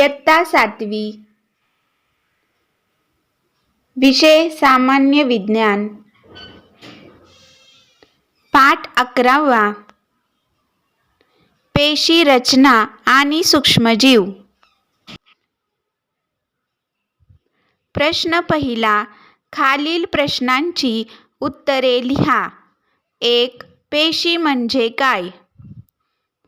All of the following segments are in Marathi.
इयत्ता सातवी. विषय सामान्य विज्ञान. पाठ अकरावा. पेशी रचना आणि सूक्ष्मजीव. प्रश्न पहिला खालील प्रश्नांची उत्तरे लिहा. एक पेशी म्हणजे काय?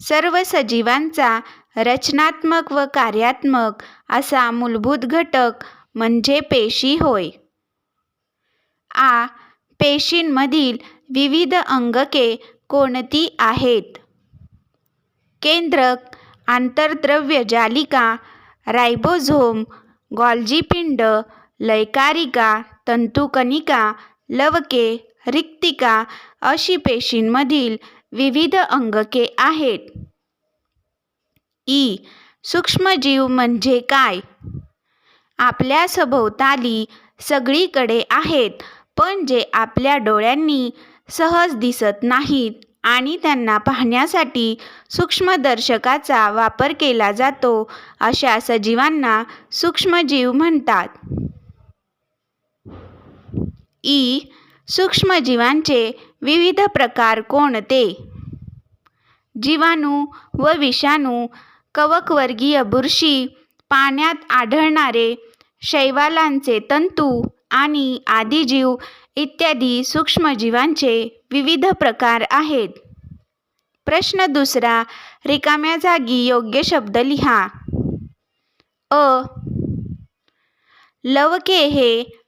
सर्व सजीवांचा रचनात्मक व कार्यात्मक असा मूलभूत घटक म्हणजे पेशी होय. आ. पेशींमधील विविध अंगके कोणती आहेत? केंद्रक आंतरद्रव्य जालिका रायबोझोम गॉल्जी पिंड लयकारिका तंतुकणिका लवके रिक्तिका अशी पेशींमधील विविध अंगके आहेत. ई. सूक्ष्मजीव म्हणजे काय? आपल्या सभोवताली सगळीकडे आहेत पण जे आपल्या डोळ्यांनी सहज दिसत नाहीत आणि त्यांना पाहण्यासाठी सूक्ष्मदर्शकाचा वापर केला जातो अशा सजीवांना सूक्ष्मजीव म्हणतात. ई. सूक्ष्मजीवांचे विविध प्रकार कोणते? जीवाणू व विषाणू कवकवर्गीय बुरशी पाण्यात आढळणारे शैवालांचे तंतू आणि आदिजीव इत्यादी सूक्ष्मजीवांचे विविध प्रकार आहेत. प्रश्न दुसरा रिकाम्या जागी योग्य शब्द लिहा. अ. लवके हे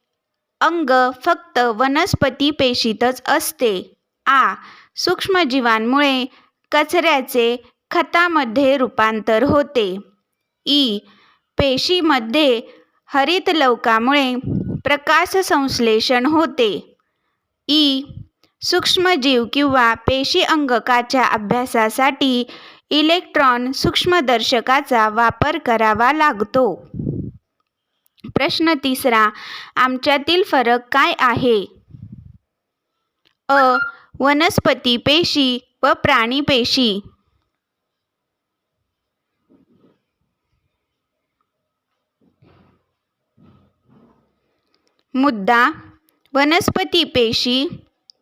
अंग फक्त वनस्पती पेशीतच असते. आ. सूक्ष्मजीवांमुळे कचऱ्याचे खतामध्ये रूपांतर होते. ई. पेशीमध्ये हरितलवकामुळे प्रकाश संश्लेषण होते. ई. सूक्ष्मजीव किंवा पेशी अंगकाच्या अभ्यासासाठी इलेक्ट्रॉन सूक्ष्मदर्शकाचा वापर करावा लागतो. प्रश्न तिसरा आमच्यातील फरक काय आहे? अ. वनस्पती पेशी व प्राणी पेशी. मुद्दा वनस्पती पेशी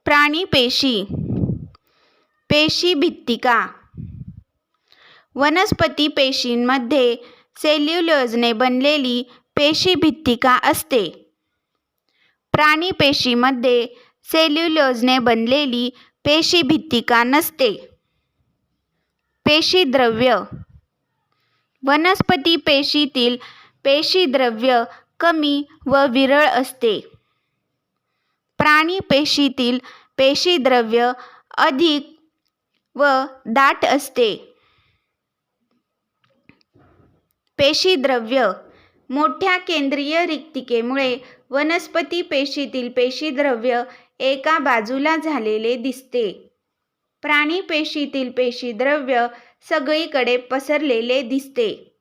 प्राणी पेशी. पेशी भित्तिका वनस्पती पेशींमध्ये सेल्युलोजने बनलेली पेशी भित्तिका असते. प्राणी पेशीमध्ये सेल्युलोजने बनलेली पेशी भित्तिका नसते. पेशीद्रव्य. वनस्पती पेशीतील पेशीद्रव्य कमी व विरळ असते. प्राणी पेशीतील पेशीद्रव्य अधिक व दाट असते. पेशीद्रव्य मोठ्या केंद्रीय रिक्तिकेमुळे वनस्पती पेशीतील पेशीद्रव्य एका बाजूला झालेले दिसते. प्राणी पेशीतील पेशीद्रव्य सगळीकडे पसरलेले दिसते.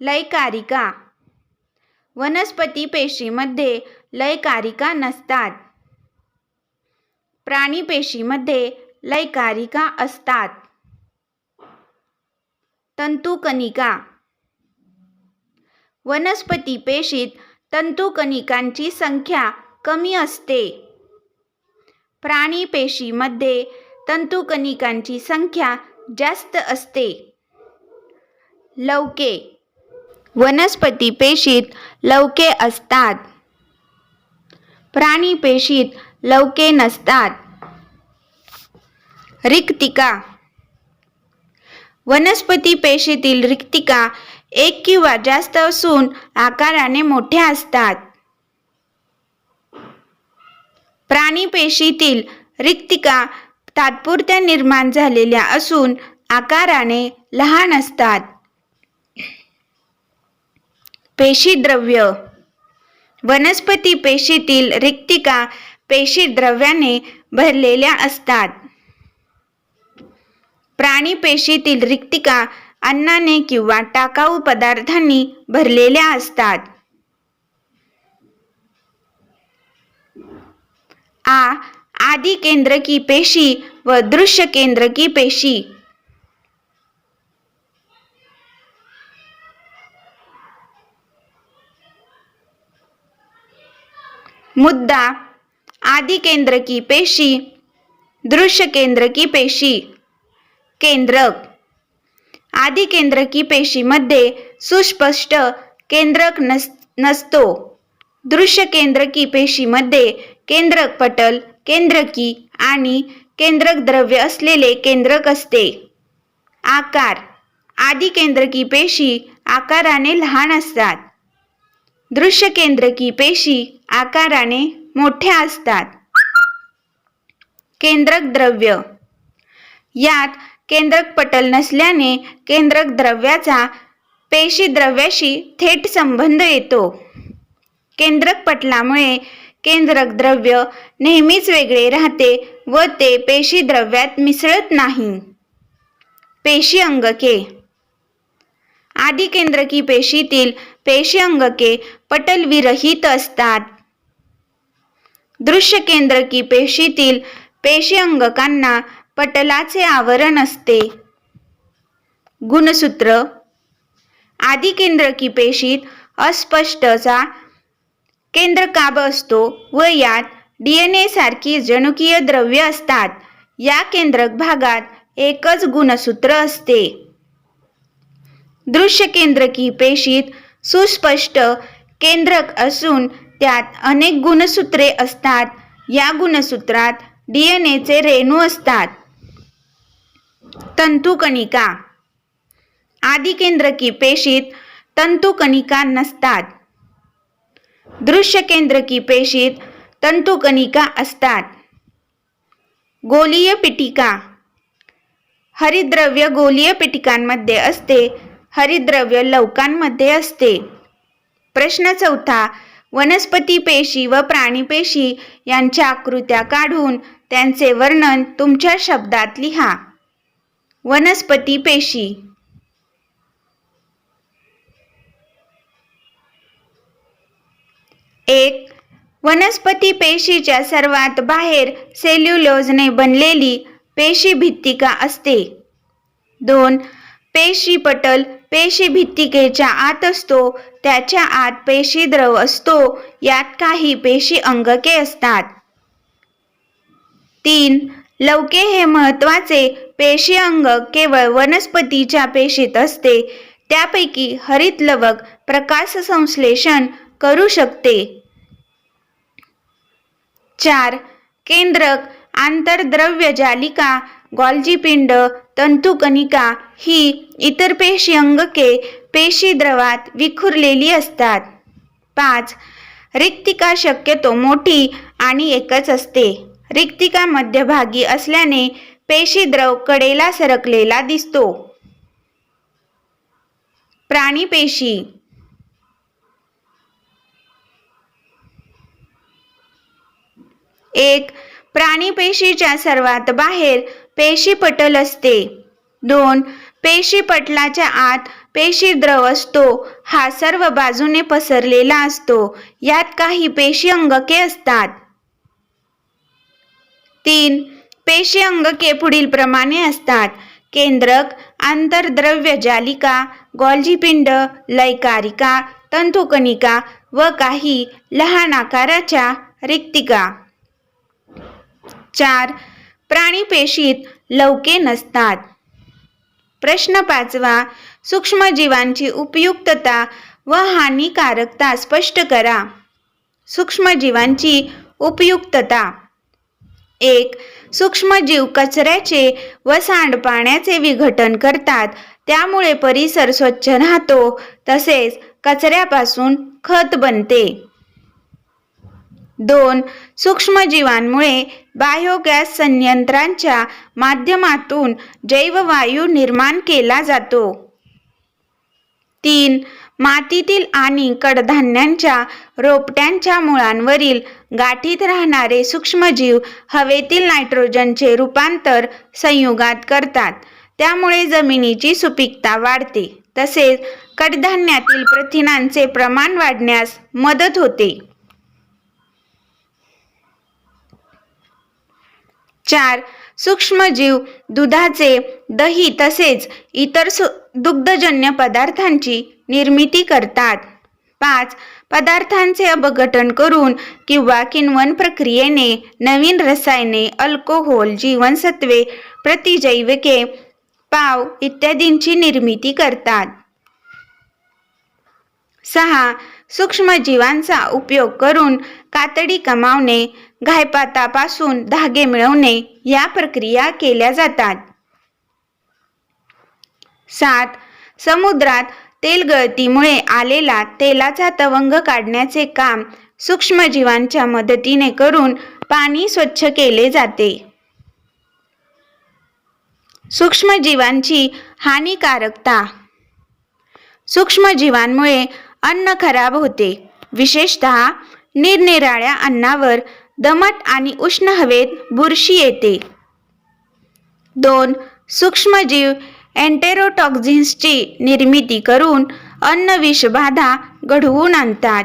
लयकारिका. वनस्पती पेशीमध्ये लयकारिका नसतात. प्राणी पेशीमध्ये लयकारिका असतात. तंतुकनिका वनस्पती पेशीत तंतुकणिकांची संख्या कमी असते. प्राणी पेशीमध्ये तंतुकणिकांची संख्या जास्त असते. लवके. वनस्पती पेशीत लवके असतात. प्राणी पेशीत लवके नसतात. रिक्तिका. वनस्पती पेशीतील रिक्तिका एक किंवा जास्त असून आकाराने मोठ्या असतात. प्राणी पेशीतील रिक्तिका तात्पुरत्या निर्माण झालेल्या असून आकाराने लहान असतात. पेशीद्रव्य. वनस्पती पेशीतील रिक्तिका पेशीद्रव्याने भरलेल्या असतात. प्राणी पेशीतील रिक्तिका अन्नाने किंवा टाकाऊ पदार्थांनी भरलेल्या असतात. आ. आदी केंद्रकी पेशी व दृश्य केंद्रकी पेशी. मुद्दा. आदी केंद्रकी पेशी दृश्य केंद्रकी पेशी. केंद्रक. आदी केंद्रकी पेशीमध्ये सुस्पष्ट केंद्रक नस नसतो. दृश्य केंद्रकी पेशीमध्ये केंद्रक पटल केंद्रकी आणि केंद्रक द्रव्य असलेले केंद्रक असते. आकार. आदी केंद्रकी पेशी आकाराने लहान असतात. दृश्य केंद्रकी पेशी आकाराने मोठ्या असतात. केंद्रक द्रव्य. यात केंद्रक पटल नसल्याने केंद्रक द्रव्याचा पेशी द्रव्याशी थेट संबंध येतो. केंद्रक पटलामुळे केंद्रक द्रव्य नेहमीच वेगळे राहते व ते पेशी द्रव्यात मिसळत नाही. पेशी अंगके. आधी केंद्रकी पेशीतील पेशी अंगके पटलविरहित असतात. दृश्य केंद्रकी पेशीतील पेशी अंगकांना पटलाचे आवरण असते. गुणसूत्र आदि केंद्रकी पेशीत अस्पष्टचा केंद्रकाब असतो व यात डी एन ए सारखी जनुकीय द्रव्य असतात. या केंद्रक भागात एकच गुणसूत्र असते. दृश्य केंद्रकी पेशीत सुस्पष्ट केंद्रक असून त्यात अनेक गुणसूत्रे असतात. या गुणसूत्रात डी एन एचे रेणू असतात. तंतुकणिका. आदिकेंद्रकी पेशीत तंतुकणिका नसतात. दृश्यकेंद्रकी पेशीत तंतुकणिका असतात. गोलीय पिटिका. हरिद्रव्य गोलीय पिटिकांमध्ये असते हरिद्रव्य लवकांमध्ये असते. प्रश्न चौथा वनस्पती पेशी व प्राणी पेशी यांच्या आकृत्या काढून त्यांचे वर्णन तुमच्या शब्दात लिहा. वनस्पती पेशी. एक वनस्पती पेशीच्या सर्वात बाहेर सेल्युलोजने बनलेली पेशी भित्तिका असते. दोन पेशी पटल पेशी भित्तिकेच्या आत असतो त्याच्या आत पेशी द्रव असतो यात काही पेशी अंगके असतात. तीन लवके हे महत्त्वाचे पेशी अंग केवळ वनस्पतीच्या पेशीत असते. त्यापैकी हरित लवक प्रकाश संश्लेषण करू शकते. चार. केंद्रक आंतरद्रव्य जालिका गॉल्जीपिंड तंतुकणिका ही इतर पेशी अंगके पेशी द्रवात विखुरलेली असतात. पाच. रिक्तिका शक्यतो मोठी आणि एकच असते. रिक्तिका मध्यभागी असल्याने पेशी द्रव कडेला सरकलेला दिसतो. प्राणी पेशी. एक प्राणी पेशीच्या सर्वात बाहेर पेशी पटल असते. दोन पेशी पटलाच्या आत पेशी द्रव असतो. हा सर्व बाजूने पसरलेला असतो. यात काही पेशी अंगके असतात. तीन पेशी अंगके पुढील प्रमाणे असतात. केंद्रक आंतरद्रव्य जालिका गॉल्जीपिंड लयकारिका तंतुकणिका व काही लहान आकाराच्या रिक्तिका. चार प्राणी पेशीत लवके नसतात. प्रश्न पाचवा सूक्ष्मजीवांची उपयुक्तता व हानिकारकता स्पष्ट करा. सूक्ष्मजीवांची उपयुक्तता एक सूक्ष्मजीव कचऱ्याचे व सांडपाण्याचे विघटन करतात. त्यामुळे परिसर स्वच्छ राहतो तसेच कचऱ्यापासून खत बनते. दोन सूक्ष्मजीवांमुळे बायोगॅस संयंत्रांच्या माध्यमातून जैववायू निर्माण केला जातो. तीन मातीतील आणि कडधान्यांच्या रोपट्यांच्या मुळांवरील गाठीत राहणारे सूक्ष्मजीव हवेतील नायट्रोजनचे रूपांतर संयुगात करतात. त्यामुळे जमिनीची सुपीकता वाढते. तसेच कडधान्यातील प्रथिनांचे प्रमाण वाढण्यास मदत होते. चार. सूक्ष्मजीव दुधाचे दही तसेच इतर सु दुग्धजन्य पदार्थांची निर्मिती करतात. पाच पदार्थांचे अपघटन करून किंवा किण्वन प्रक्रियेने नवीन रसायने अल्कोहोल जीवनसत्वे प्रतिजैविके पाव इत्यादींची निर्मिती करतात. सहा सूक्ष्मजीवांचा उपयोग करून कातडी कमावणे घायपातापासून धागे मिळवणे या प्रक्रिया केल्या जातात. सात समुद्रात तेल गळतीमुळे आलेला तेलाचा तवंग काढण्याचे काम सूक्ष्मजीवांच्या मदतीने करून पाणी स्वच्छ केले जाते. सूक्ष्मजीवांची हानिकारकता. सूक्ष्मजीवांमुळे अन्न खराब होते. विशेषतः निरनिराळ्या अन्नावर दमट आणि उष्ण हवेत बुरशी येते. दोन सूक्ष्मजीव एन्टेरोटॉक्झिन्सची निर्मिती करून अन्न विषबाधा घडवून आणतात.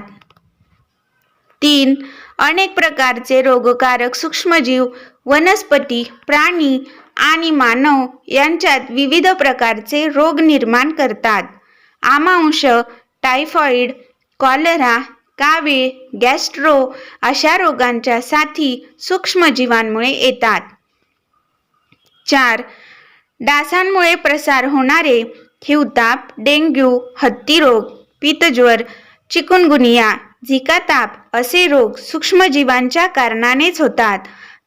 तीन अनेक प्रकारचे रोगकारक सूक्ष्मजीव वनस्पती प्राणी आणि मानव यांच्यात विविध प्रकारचे रोग निर्माण करतात. आमांश टायफॉइड कॉलरा कावीळ गॅस्ट्रो अशा रोगांच्या साथी सूक्ष्मजीवांमुळे येतात. चार डासांमुळे प्रसार होणारे हिवताप डेंग्यू हत्तीरोग पित्तज्वर चिकुनगुनिया झिका ताप असे रोग सूक्ष्मजीवांच्या कारणानेच होतात.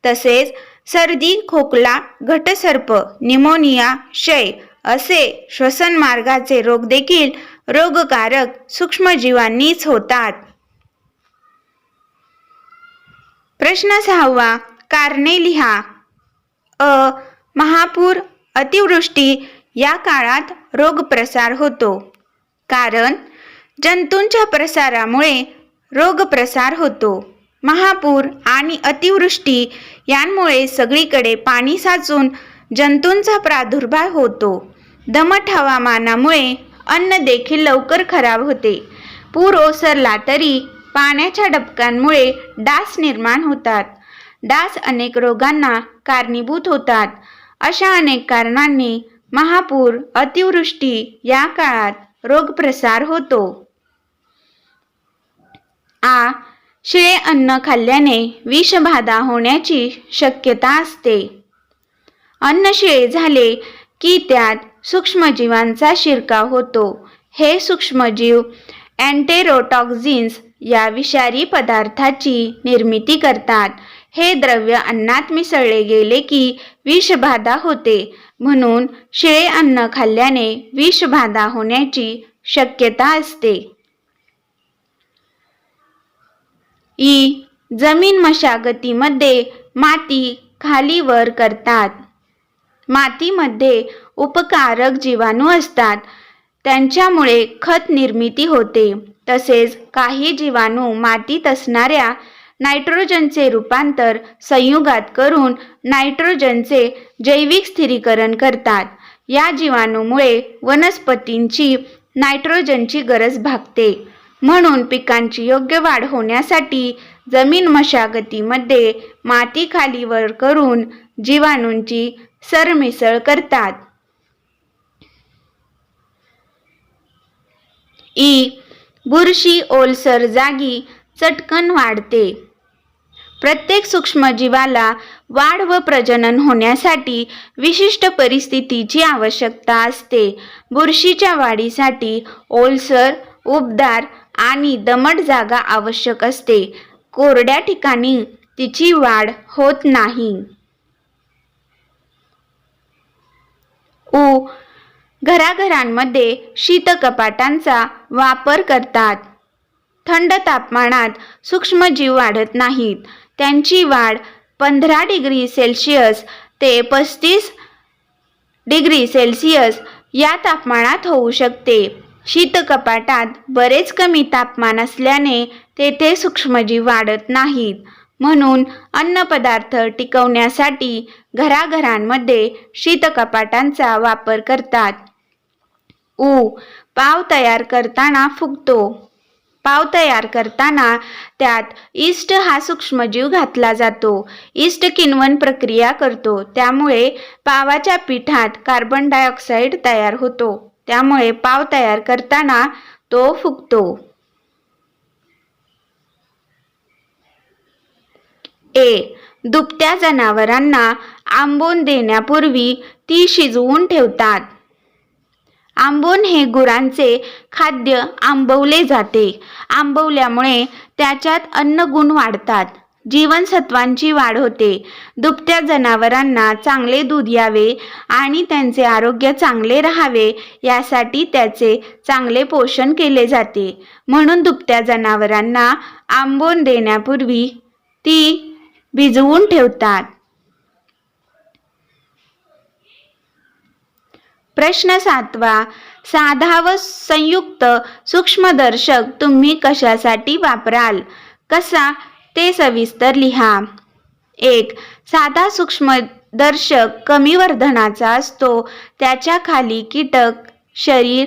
तसेच सर्दी खोकला घटसर्प निमोनिया क्षय असे श्वसनमार्गाचे रोग देखील रोगकारक सूक्ष्मजीवांनीच होतात. प्रश्न सहावा कारणे लिहा. अ. महापूर अतिवृष्टी या काळात रोग प्रसार होतो. कारण जंतूंच्या प्रसारामुळे रोग प्रसार होतो. महापूर आणि अतिवृष्टी यांमुळे सगळीकडे पाणी साचून जंतूंचा प्रादुर्भाव होतो. दमट हवामानामुळे अन्न देखील लवकर खराब होते. पूर ओसरला तरी पाण्याच्या डबकांमुळे डास निर्माण होतात. डास अनेक रोगांना कारणीभूत होतात. अशा अनेक कारणांनी महापूर अतिवृष्टी या काळात रोगप्रसार होतो. आ. शिळे अन्न खाल्ल्याने विषबाधा होण्याची शक्यता असते. अन्न शिळे झाले की त्यात सूक्ष्मजीवांचा शिरकाव होतो. हे सूक्ष्मजीव अँटेरोटॉक्झिन्स या विषारी पदार्थाची निर्मिती करतात. हे द्रव्य अन्नात मिसळले गेले की विषबाधा होते. म्हणून शिळे अन्न खाल्ल्याने विषबाधा होण्याची शक्यता असते. ई. जमीन मशागतीमध्ये माती खाली वर करतात. मातीमध्ये उपकारक जीवाणू असतात. त्यांच्यामुळे खत निर्मिती होते. तसेच काही जीवाणू मातीत असणाऱ्या नायट्रोजनचे रूपांतर संयुगात करून नायट्रोजनचे जैविक स्थिरीकरण करतात. या जीवाणूमुळे वनस्पतींची नायट्रोजनची गरज भागते. म्हणून पिकांची योग्य वाढ होण्यासाठी जमीन मशागतीमध्ये माती खाली वर करून जीवाणूंची सरमिसळ करतात. ई बुरशी ओलसर जागी चटकन वाढते. प्रत्येक सूक्ष्मजीवाला वाढ व प्रजनन होण्यासाठी विशिष्ट परिस्थितीची आवश्यकता असते. बुरशीच्या वाढीसाठी ओलसर उबदार आणि दमट जागा आवश्यक असते. कोरड्या ठिकाणी तिची वाढ होत नाही. उ. घराघरांमध्ये शीतकपाटांचा वापर करतात. थंड तापमानात सूक्ष्मजीव वाढत नाहीत. त्यांची वाढ पंधरा डिग्री सेल्सिअस ते पस्तीस डिग्री सेल्सिअस या तापमानात होऊ शकते. शीतकपाटात बरेच कमी तापमान असल्याने तेथे सूक्ष्मजीव वाढत नाहीत. म्हणून अन्नपदार्थ टिकवण्यासाठी घराघरांमध्ये शीतकपाटांचा वापर करतात. ऊ पाव तयार करताना फुगतो. पाव तयार करताना त्यात इष्ट हा सूक्ष्मजीव घातला जातो. इष्ट किण्वन प्रक्रिया करतो. त्यामुळे पावाच्या पिठात कार्बन डायऑक्साईड तयार होतो. त्यामुळे पाव तयार करताना तो फुगतो. ए. दुभत्या जनावरांना आंबून देण्यापूर्वी ती शिजवून ठेवतात. आंबोन हे गुरांचे खाद्य आंबवले जाते. आंबवल्यामुळे त्याच्यात अन्नगुण वाढतात. जीवनसत्वांची वाढ होते. दुभत्या जनावरांना चांगले दूध यावे आणि त्यांचे आरोग्य चांगले राहावे यासाठी त्याचे चांगले पोषण केले जाते. म्हणून दुभत्या जनावरांना आंबोन देण्यापूर्वी ती भिजवून ठेवतात. प्रश्न सातवा. साधा व संयुक्त सूक्ष्मदर्शक तुम्ही कशासाठी वापराल? कसा? ते सविस्तर लिहा. एक साधा सूक्ष्मदर्शक कमी वर्धनाचा असतो. त्याच्याखाली कीटक शरीर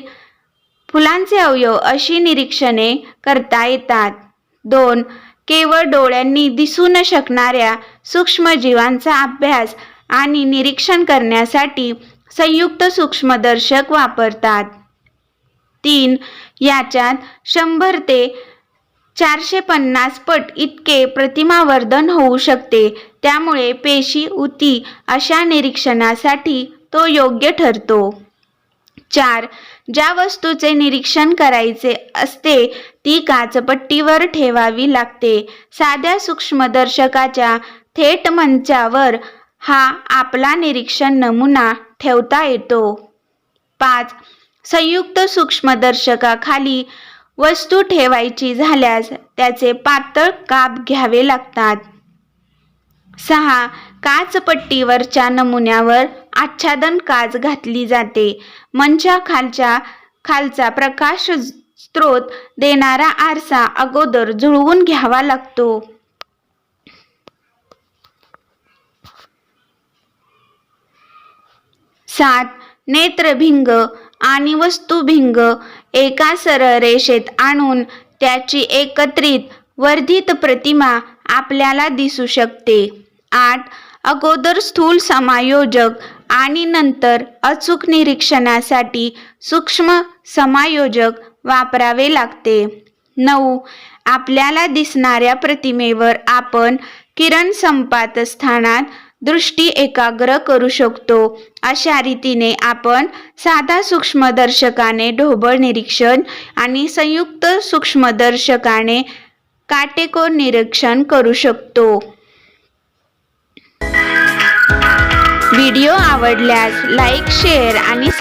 फुलांचे अवयव अशी निरीक्षणे करता येतात. दोन केवळ डोळ्यांनी दिसू न शकणाऱ्या सूक्ष्मजीवांचा अभ्यास आणि निरीक्षण करण्यासाठी संयुक्त सूक्ष्मदर्शक वापरतात. तीन याच्यात शंभर ते चारशे पन्नास पट इतके प्रतिमावर्धन होऊ शकते. त्यामुळे पेशी उती अशा निरीक्षणासाठी तो योग्य ठरतो. चार ज्या वस्तूचे निरीक्षण करायचे असते ती काचपट्टीवर ठेवावी लागते. साध्या सूक्ष्मदर्शकाच्या थेट मंचावर हा आपला निरीक्षण नमुना ठेवता येतो. पाच. संयुक्त सूक्ष्मदर्शकाखाली वस्तू ठेवायची झाल्यास त्याचे पातळ काप घ्यावे लागतात. सहा. काचपट्टीवरच्या नमुन्यावर आच्छादन काच घातली जाते. मंचा खालच्या खालचा प्रकाश स्त्रोत देणारा आरसा अगोदर जुळवून घ्यावा लागतो. सात नेत्रभिंग आणि वस्तुभिंग एका सरळ रेषेत आणून त्याची एकत्रित वर्धित प्रतिमा आपल्याला दिसू शकते. आठ अगोदर स्थूल समायोजक आणि नंतर अचूक निरीक्षणासाठी सूक्ष्म समायोजक वापरावे लागते. नऊ आपल्याला दिसणाऱ्या प्रतिमेवर आपण किरण संपात स्थानात दृष्टी एकाग्र करू शकतो. अशा रीतीने आपण साधा सूक्ष्मदर्शकाने ढोबळ निरीक्षण आणि संयुक्त सूक्ष्मदर्शकाने काटेकोर निरीक्षण करू शकतो. व्हिडिओ आवडल्यास लाईक शेअर आणि